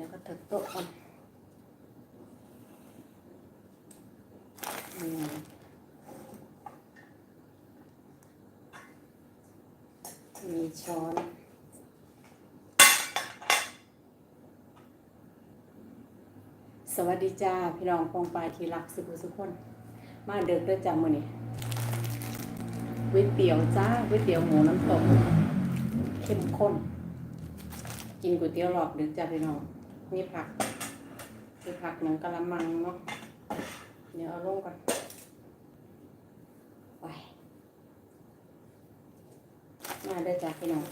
ดี๋ยวก็ถึกโต๊ะก่อนมีช้อนสวัสดีจ้า พี่น้องปองปลายที่รักสุขสุขคน มาเดิกด้วยจ้ามือนี้ก๋วยเตี๋ยวจ้าก๋วยเตี๋ยวหมูน้ำตกเข้มข้น กินก๋วยเตี๋ยวหลอกดึกจ้าพี่น้อง มีผักมีผักหนังกะละมังเนาะเดี๋ยวเอาลงก่อนไปมาได้จ้าพี่น้อง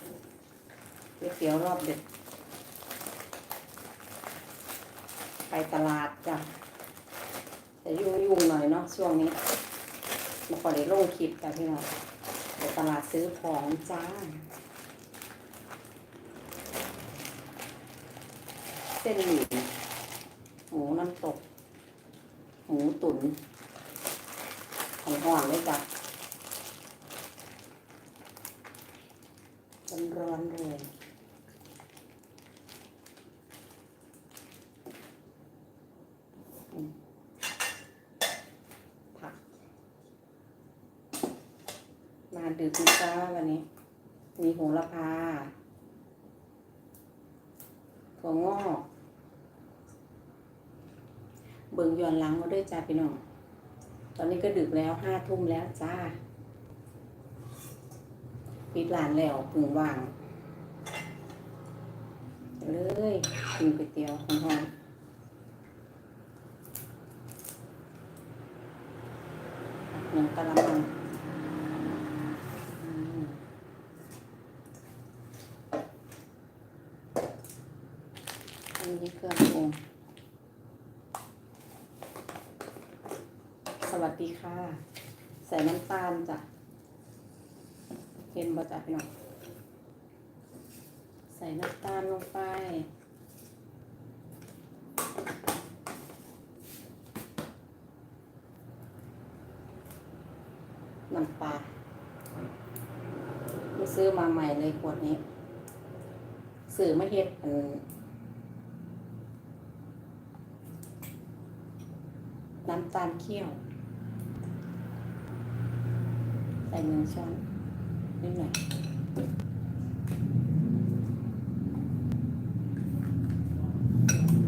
ก๋ยวเตี๋ยวรอบเดึกไปตลาดจ้ะแต่ยุ่งยุ่งๆหน่อยเนาะช่วงนี้มาขอได้ลงคลิปจ้ะพี่น้องไปตลาดซื้อของจ้า ส้นหมี่หมูน้ำตก หมูตุ๋นของห่อนเลยจ้ะร้อนๆเลยผัก มาดึกนะจ้าวันนี้ มีโหระพาถั่วงอก เบิ่งย้อนหลังมาด้วยจ้าพี่น้อง ตอนนี้ก็ดึกแล้วห้าทุ่มแล้วจ้า ปิดร้านแล้วพึงว่างเลยกินก๋วยเตี๋ยวของห้องหนึ่งกะละมังอืมอันนี้เครื่องปรุง วัสดีค่ะ ใส่น้ำตาลจ้ะเห็นบ่จ้ะพี่น้องใส่น้ำตาลลงไป น้ำปลาไม่ซื้อมาใหม่เลยขวดนี้ซื้อมาเฮ็ดอันน้ำตาลเคี่ยว ใส่หนึ่งช้อนนิดหน่อย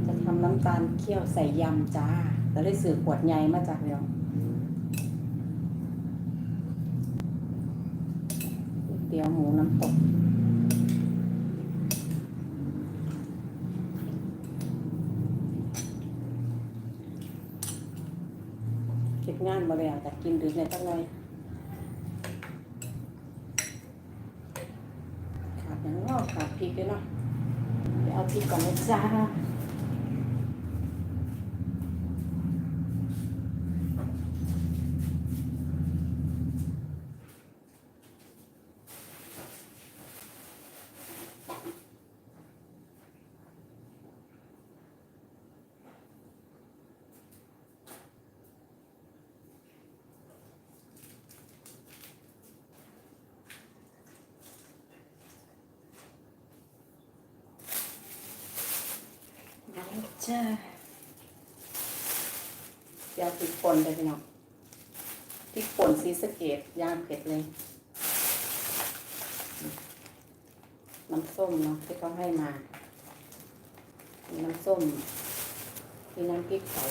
จะทำน้ำตาลเคี่ยวใส่ยำจ้าแล้วได้ซื้อขวดใหญ่มาจากเดียวเตี๋ยวหมูน้ำตกเก็บงานมาแล้วแต่กินดึกในตั้งเลยขาดอย่างง อกขาดพริกด้วยเนาะเอาพริกก่อนนะจ้าได้ จ้าเดี๋ยวพริกป่นไปพี่น้องพริกป่นซีสเกตย่างเผ็ดเลย น้ำส้มเนาะที่เขาให้มามีน้ำส้มมีน้ำพริกใส่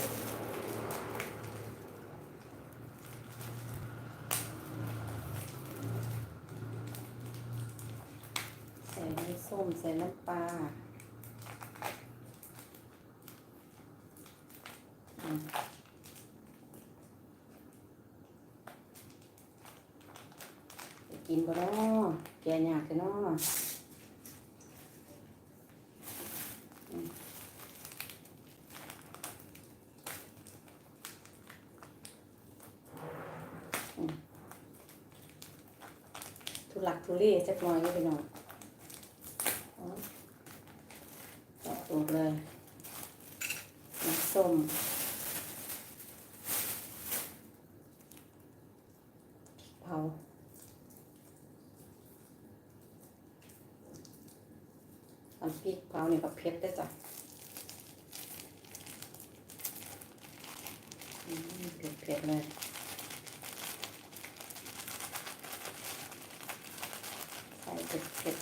ใส่น้ำส้มใส่น้ำปลาอืมไปกินบ่เนาะแกยากกันเนาะ ทุเรศจักหน่อยก็ไปหน่อยอ๋อกตัวเลยน้ำส้มพริกเผาน้ำพริกเผาเนี่ยก็เผ็ดได้จ้ะ เผ็ดเผ็ดๆเลย ใส่เผ็ดเผ็ด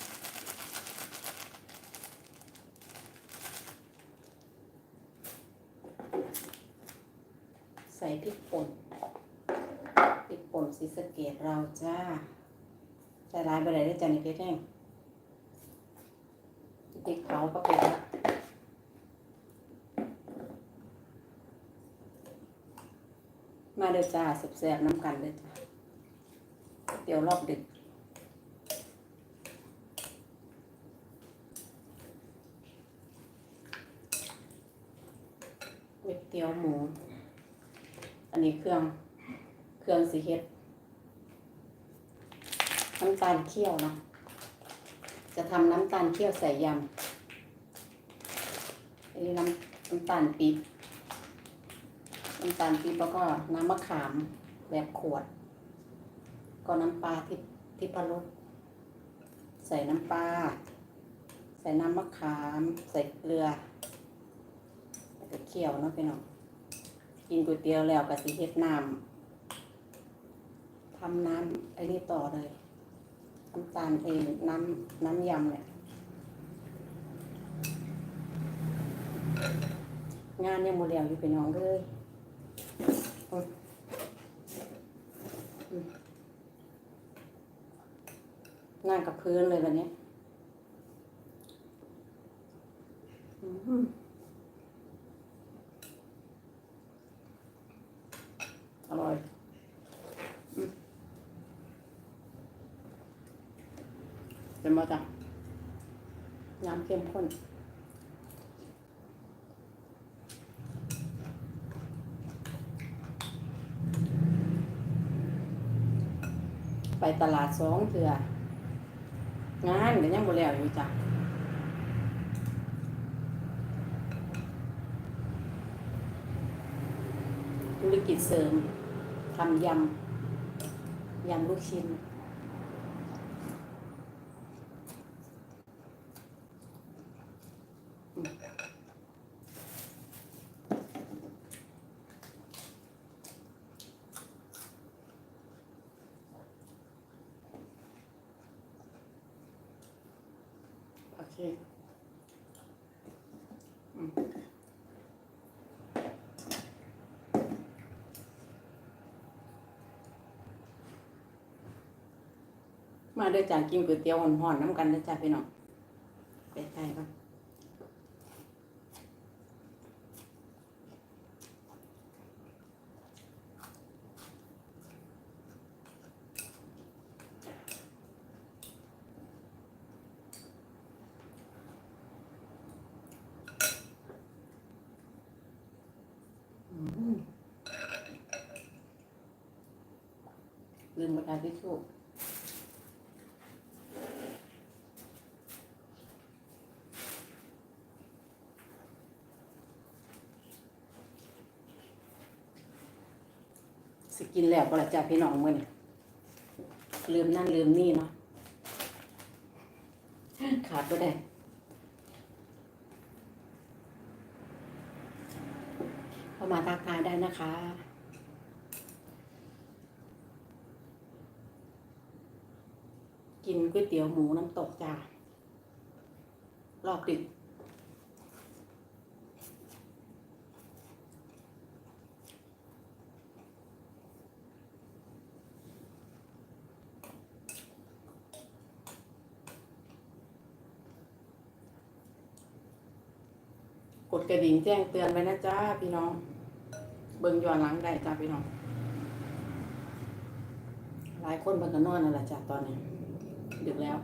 ใส่พริกป่นพริกป่นสีสะเกดเราจ้าใส่ร้ายไปเลยได้จ้านี่เพชรแห้งพริกเผาก็เป็นละมาเด้อจ้าแซ่บๆน้ำกันเด้อจ้าเดี๋ยวรอบดึกก๋วยเตี๋ยวหมู อันนี้เครื่องเครื่องสีเฮ็ดน้ำตาลเคี่ยวเนาะจะทำน้ำตาลเคี่ยวใส่ยำอันนี้น้ำน้ำตาลปี๊บน้ำตาลปี๊บแล้วก็น้ำมะขามแบบขวด ก็น้ำปลาที่ที่พะรสใส่น้ำปลาใส่น้ำมะขาม ใส่เกลือแล้วก็เคี่ยวเนาะพี่น้อง กินก๋วยเตี๋ยวแล้วก็สิเฮ็ดน้ำทำน้ำไอ้นี่ต่อเลยน้ำตาลเองน้ำน้ำยำเนี่ยงานยังโมเดลอยู่พี่น้องเลยนั่งกับพื้นเลยวันนี้อืม อร่อยอืมเป็นมาจ้ะน้ำเข้มข้น ไปตลาดสองเถื่องานก็ยังบ่แล้วอยู่จ้ะธุรกิจเสริมทำยำยำลูกชิ้น มาเด้อจ้ากินก๋วยเตี๋ยวห่อนๆน้ำกันเด้อจ้าพี่น้องไปไทยก่อนอืมลืมกระดาษทิชชู่ สกินแล้วก็ละจ้าพี่น้องมือนี่ลืมนั่นลืมนี่เนาะขาดก็ได้เข้ามาทักทายได้นะคะกินก๋วยเตี๋ยวหมูน้ำตกจ้า รอบดึก ดกระดิ่งแจ้งเตือนไว้นะจ้าพี่น้อง เบิ่งย้อนหลังได้จ้าพี่น้อง หลายคนเบิ่งกันนอนนั่นแหละจ้าตอนนี้ดึกแล้ว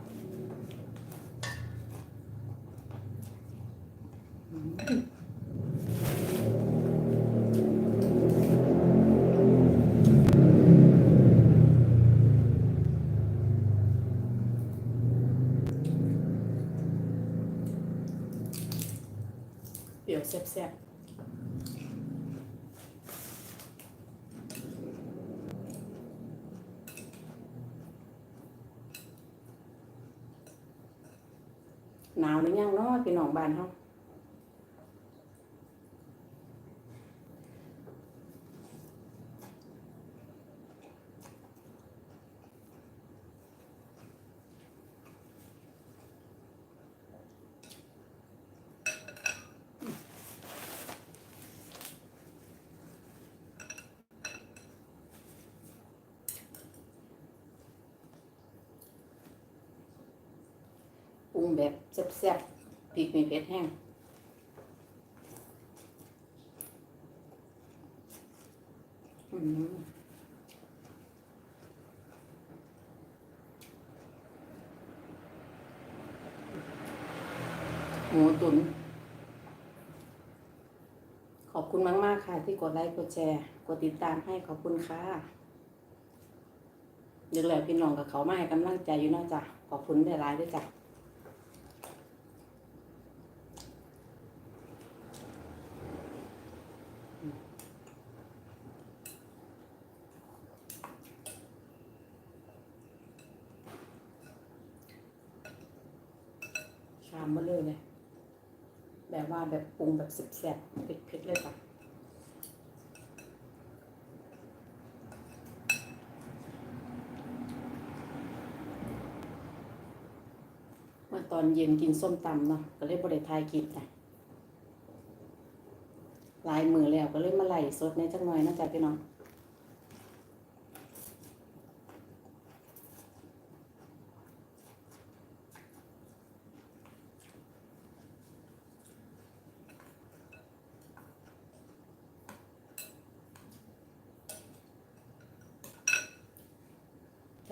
อืมเดี๋ยวแซ่บๆ หนาวหรือยังเนาะพี่น้องบ้านเฮา แซ่บพริกมีเผ็ดแห้งอืมหมูตุ๋นขอบคุณมากๆค่ะ ที่กดไลค์กดแชร์ กดติดตามให้ขอบคุณค่ะเดี๋ยวแล้วพี่น้องกับเขามาให้กำลังใจอยู่นาะจ้ะขอบคุณหลายๆด้วยจ้ะ ชามเบลเลยเลยแบบว่าแบบปรุงแบบแซ่บๆเผ็ดๆเลยค่ะเมื่อตอนเย็นกินส้มตำเนาะก็เลยบริทายกินนะลายมือแล้วก็เลยมาไล่สดในจังหน่อยนะจ๊ะพี่น้อง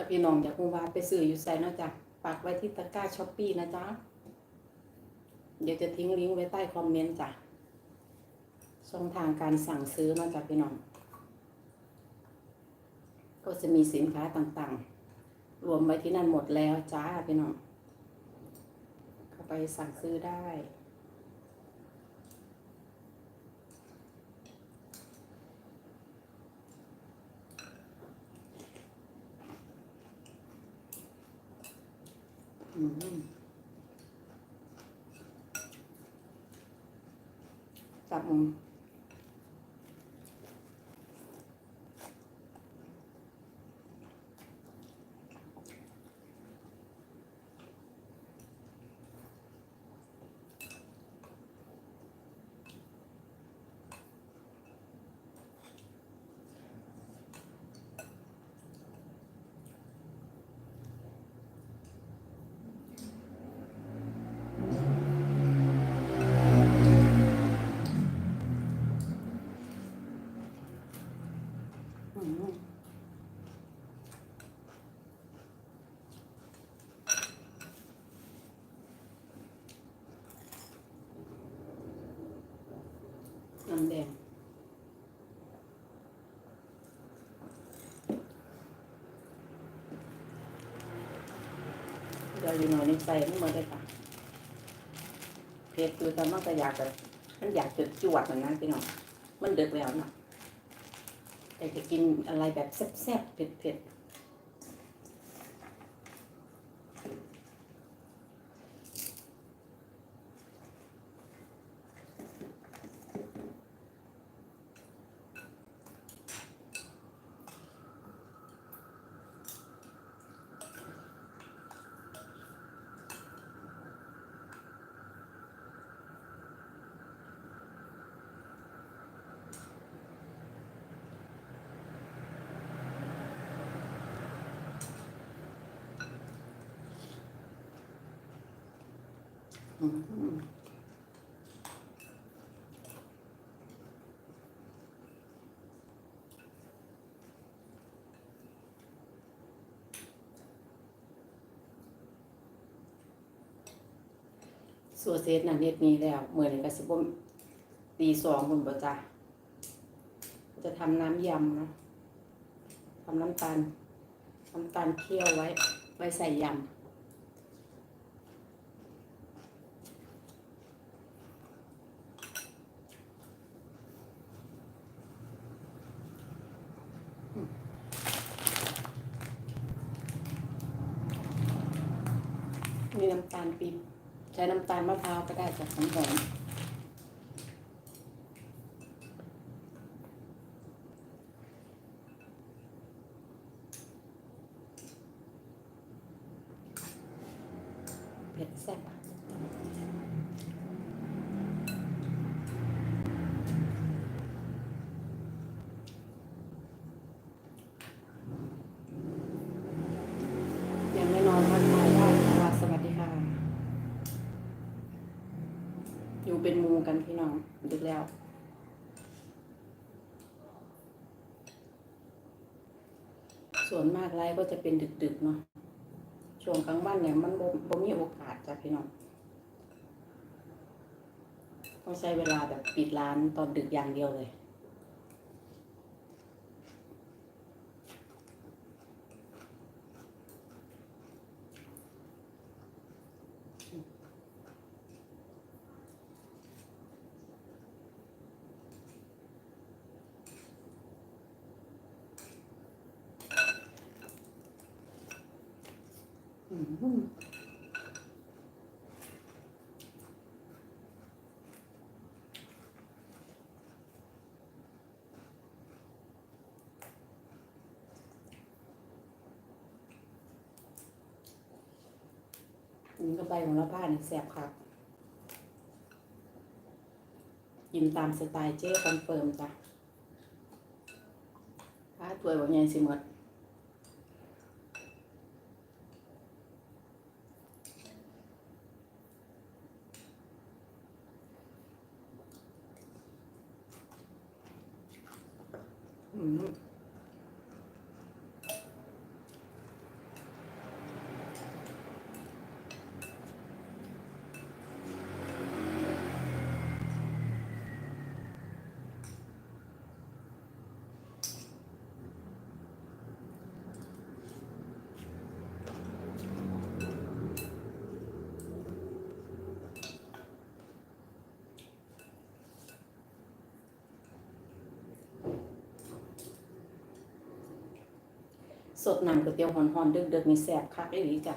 ถ้าพี่น้องอยากรู้ว่าไปซื้ออยู่ไซเนาะจ๊ะปักไว้ที่ตะกร้าช้อปปี้นะจ๊ะเดี๋ยวจะทิ้งลิงก์ไว้ใต้คอมเมนต์จ้ะช่องทางการสั่งซื้อมาจากพี่น้อง ก็จะมีสินค้าต่างๆ รวมไว้ที่นั่นหมดแล้วจ้าพี่น้อง เข้าไปสั่งซื้อได้ จับมุมอืม น้ำแดงเดี๋ยวอยู่หน่อยนี่ใส่ทั้งหมดเลยค่ะเพชรคือตอนมันก็อยากจะมันอยากจะจวดเหมือนนั้นพี่น้องมันเดือดแล้วนะอยากจะกินอะไรแบบแซ่บๆเผ็ดๆ สัวเซตนั่นเฮ็ดนี้แล้วเหมือนี้ก็สิบ่ตีสองคุณบ่จ้ะจะทำน้ำยำนะทำน้ำตาลน้ำตาลเคี่ยวไว้ ไว้ใส่ยำ มีน้ำตาลปี๊บใช้น้ำตาลมะพร้าว ก็ได้จากหอมหอมเผ็ดแซ่บยังไม่นอนทักทายได้ค่ะสวัสดีค่ะ กันพี่น้องดึกแล้วส่วนมากไลฟ์ก็จะเป็นดึกๆเนาะ ช่วงกลางวันเนี่ยมันบ่มีโอกาสจ้ะพี่น้อง ต้องใช้เวลาแบบปิดร้านตอนดึกอย่างเดียวเลย อืม กินก็ใบของละผ้านี่แสบครับกินตามสไตล์เจ๊คอนเฟิร์มจ้ะถ้าถวยว่าไงสิหมด อืม สดน้ำก๋วยเตี๋ยวหอนๆดึกๆมีแสบคักอีหลีจ้ะ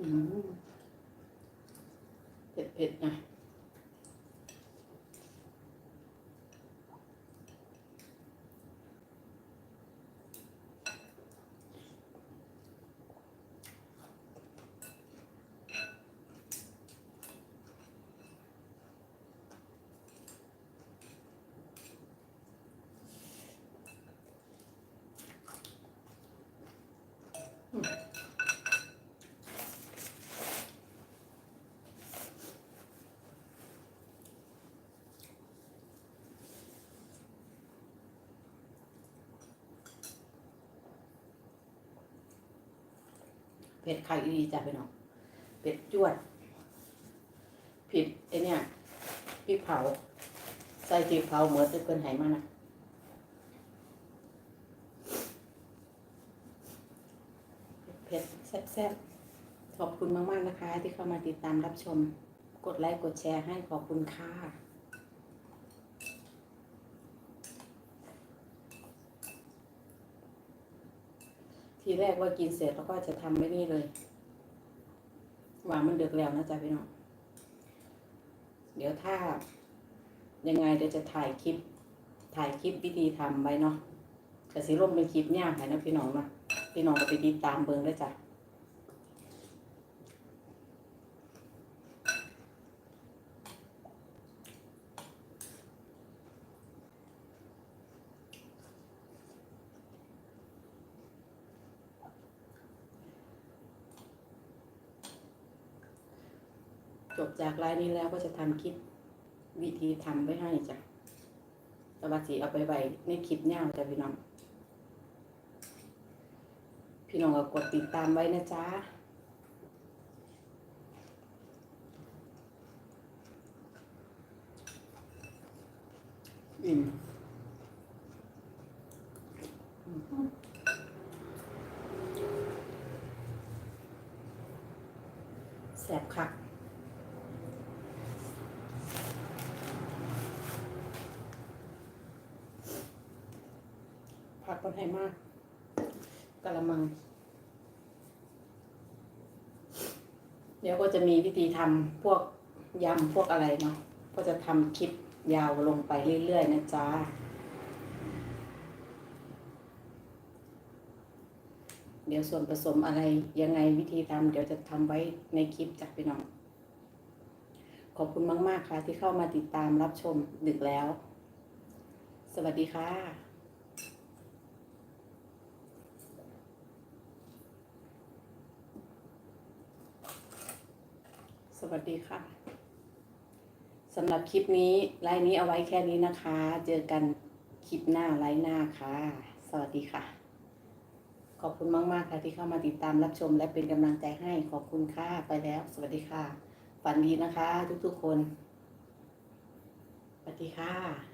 อืมเผ็ดๆนะ เผ็ดคักอีจ้ะพี่น้องเผ็ดจวดผิดไอเนี่ยพริกเผา ใส่พริกเผาเหมือนจะเกินไหมานะเผ็ดแซ่บๆขอบคุณมากๆนะคะ ที่เข้ามาติดตามรับชม กดไลค์กดแชร์ให้ขอบคุณค่ะ ทีแรกว่ากินเสร็จแล้วก็จะทำไม่นี่เลยหว่ามันเดึกแล้วนะจ๊ะพี่น้อง เดี๋ยวถ้า ยังไงเดี๋ยวจะถ่ายคลิป ถ่ายคลิปวิธีทำไว้เนาะแต่สิลมเป็นคลิปยากให้นะพี่น้องนาะพี่น้องก็ไปติดตามเบิ่งได้จ้ะ บจากไลน์นี้แล้วก็จะทำคลิปวิธีทำไว้ให้จ้ะแต่ว่าสีเอาไปไว้ในคลิปยาวจ้ะพี่น้อง พี่น้องก็กดติดตามไว้นะจ๊ะอืมแสบคัก ผักคนไทยมากกะละมัง เดี๋ยวก็จะมีวิธีทำพวกยำพวกอะไรเนาะก็จะทำคลิปยาวลงไปเรื่อยๆนะจ๊ะเดี๋ยวส่วนผสมอะไรยังไงวิธีทำเดี๋ยวจะทำไว้ในคลิปจากพี่น้อง ขอบคุณมาก ๆ ค่ะที่เข้ามาติดตามรับชมดึกแล้ว สวัสดีค่ะ ส วัสดีค่ะสำหรับคลิปนี้ไลน์นี้เอาไว้แค่นี้นะคะ เจอกันคลิปหน้าไลน์หน้าค่ะ สวัสดีค่ะ ขอบคุณมากๆค่ะที่เข้ามาติดตามรับชมและเป็นกำลังใจให้ขอบคุณค่ะไปแล้ว สวัสดีค่ะ ฝันดีนะคะ ทุกๆคนสวัสดีค่ะ